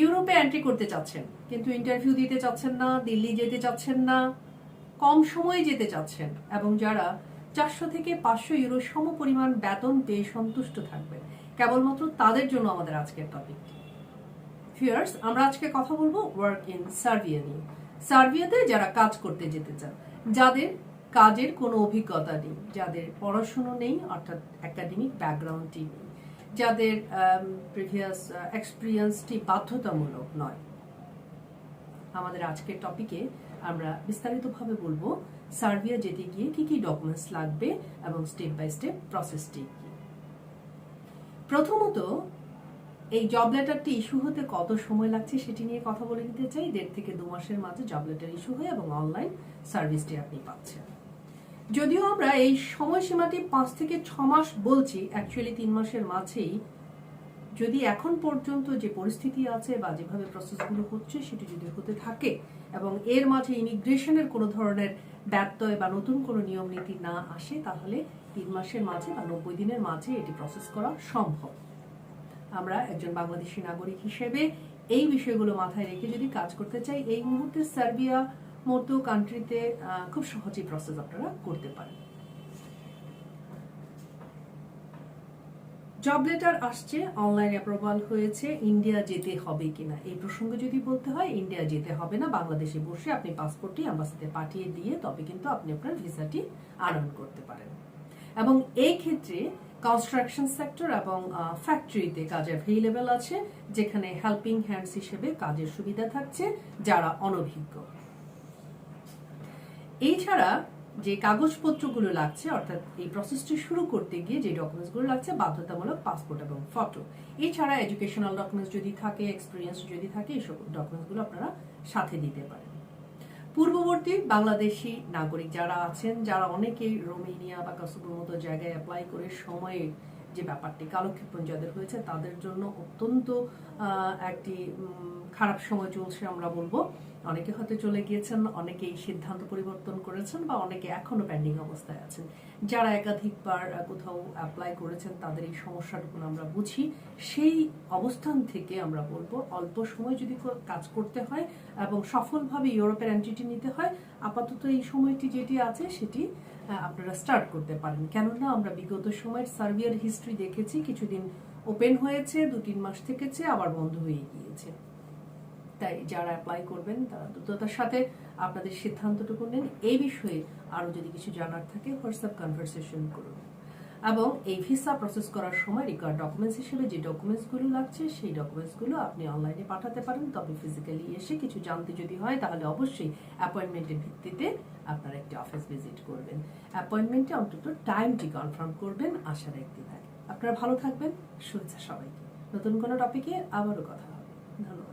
ইউরোপে এন্ট্রি করতে চাচ্ছেন, কিন্তু ইন্টারভিউ দিতে চাচ্ছেন না, দিল্লি যেতে চাচ্ছেন না, কম সময়ে যেতে চাচ্ছেন, এবং যারা চারশো থেকে পাঁচশো ইউরো সম পরিমাণ বেতন পেয়ে সন্তুষ্ট থাকবে কেবলমাত্র তাদের জন্য আমাদের আজকের টপিকটি ফিয়ার্স আমরা আজকে কথা বলব ওয়ার্ক ইন সার্বিয়া নিয়ে। সার্বিয়াতে যারা কাজ করতে যেতে চান, যাদের কাজের কোনো অভিজ্ঞতা নেই, যাদের পড়াশুনো নেই, অর্থাৎ একাডেমিক ব্যাকগ্রাউন্ডটি নেই। যাদের প্রিভিয়াস এক্সপিরিয়েন্সটি বাধ্যতামূলক নয়। আমাদের আজকের টপিকে আমরা বিস্তারিতভাবে বলব সার্বিয়া যেতে গিয়ে কি কি ডকুমেন্টস লাগবে এবং স্টেপ বাই স্টেপ প্রসেসটি কি। প্রথমত, এই জব লেটারটি ইস্যু হতে কত সময় লাগছে সেটি নিয়ে কথা বলে নিতে চাই। দেড় থেকে দু মাসের মাঝে জব লেটার ইস্যু হয় এবং অনলাইন সার্ভিসটি আপনি পাচ্ছেন। যদিও আমরা এই সময়সীমাটি পাঁচ থেকে ছ মাস বলছি অ্যাকচুয়ালি তিন মাসের মাঝেই, যদি এখন পর্যন্ত যে পরিস্থিতি আছে বা যেভাবে প্রসেসগুলো হচ্ছে সেটি যদি হতে থাকে এবং এর মাঝে ইমিগ্রেশনের কোনো ধরনের ব্যত্যয় বা নতুন কোনো নিয়ম নীতি না আসে, তাহলে তিন মাসের মাঝে বা নব্বই দিনের মাঝে এটি প্রসেস করা সম্ভব। আমরা একজন বাংলাদেশি নাগরিক হিসেবে এই বিষয়গুলো মাথায় রেখে যদি কাজ করতে চাই, এই মুহূর্তে সার্বিয়া মতো কান্ট্রিতে খুব সহজেই প্রসেস আপনারা করতে পারেন। জব লেটার আসছে অনলাইন অ্যাপ্রুভাল হয়েছে ইন্ডিয়া যেতে হবে কিনা? এই প্রসঙ্গে যদি বলতে হয় ইন্ডিয়া যেতে হবে না, বাংলাদেশে বসে আপনি পাসপোর্টটি অ্যাম্বাসিতে পাঠিয়ে দিয়ে, তবে কিন্তু আপনি আপনার ভিসাটি আনয়ন করতে পারেন। এবং এই ক্ষেত্রে কনস্ট্রাকশন সেক্টর এবং ফ্যাক্টরিতে কাজ অ্যাভেলেবেল আছে, যেখানে হেল্পিং হ্যান্ডস হিসেবে কাজের সুবিধা থাকছে, যারা অনভিজ্ঞ। এছাড়া যে কাগজপত্রগুলো লাগছে, অর্থাৎ এই প্রসেসটি শুরু করতে গিয়ে যে ডকুমেন্টসগুলো লাগছে, বাধ্যতামূলক পাসপোর্ট এবং ফটো এছাড়া এডুকেশনাল ডকুমেন্টস যদি থাকে এক্সপিরিয়েন্স যদি থাকে এইসব ডকুমেন্টসগুলো আপনারা সাথে দিতে পারেন। পূর্ববর্তী বাংলাদেশি নাগরিক যারা আছেন, যারা অনেকেই রোমেনিয়া বা কাসুবুর মতো জায়গায় অ্যাপ্লাই করে সময়ে যে ব্যাপারটি কালক্ষেপণ যাদের হয়েছে, তাদের জন্য অত্যন্ত একটি খারাপ সময় চলছে আমরা বলব। অনেকে হয়তো চলে গিয়েছেন অনেকে এই সিদ্ধান্ত পরিবর্তন করেছেন বা অনেকে এখনও পেন্ডিং অবস্থায় আছেন। যারা একাধিকবার কোথাও অ্যাপ্লাই করেছেন, তাদের এই সমস্যাটুকু আমরা বুঝি। সেই অবস্থান থেকে আমরা বলব, অল্প সময় যদি কাজ করতে হয় এবং সফলভাবে ইউরোপের এন্ট্রিটি নিতে হয়, আপাতত এই সময়টি যেটি আছে, সেটি আপনারা স্টার্ট করতে পারেন। কেননা আমরা বিগত সময়ের সার্বিয়ার হিস্ট্রি দেখেছি, কিছুদিন ওপেন হয়েছে দু তিন মাস থেকেছে, আবার বন্ধ হয়ে গিয়েছে। তাই যারা অ্যাপ্লাই করবেন, তারা দ্রুততার সাথে আপনাদের সিদ্ধান্তটুকু নেন। এই বিষয়ে আরও যদি কিছু জানার থাকে হোয়াটসঅ্যাপ কনভারসেশন করুন। এবং এই ভিসা প্রসেস করার সময় রিকোয়ার্ড ডকুমেন্টস হিসেবে যে ডকুমেন্টসগুলো লাগছে, সেই ডকুমেন্টসগুলো আপনি অনলাইনে পাঠাতে পারেন। তবে ফিজিক্যালি এসে কিছু জানতে যদি হয়, তাহলে অবশ্যই অ্যাপয়েন্টমেন্টের ভিত্তিতে আপনারা একটি অফিস ভিজিট করবেন। অ্যাপয়েন্টমেন্টে অন্তত টাইমটি কনফার্ম করবেন, আসার একদিন আগে। আপনারা ভালো থাকবেন। শুভেচ্ছা সবাইকে। নতুন কোনো টপিকে আবারও কথা হবে। ধন্যবাদ।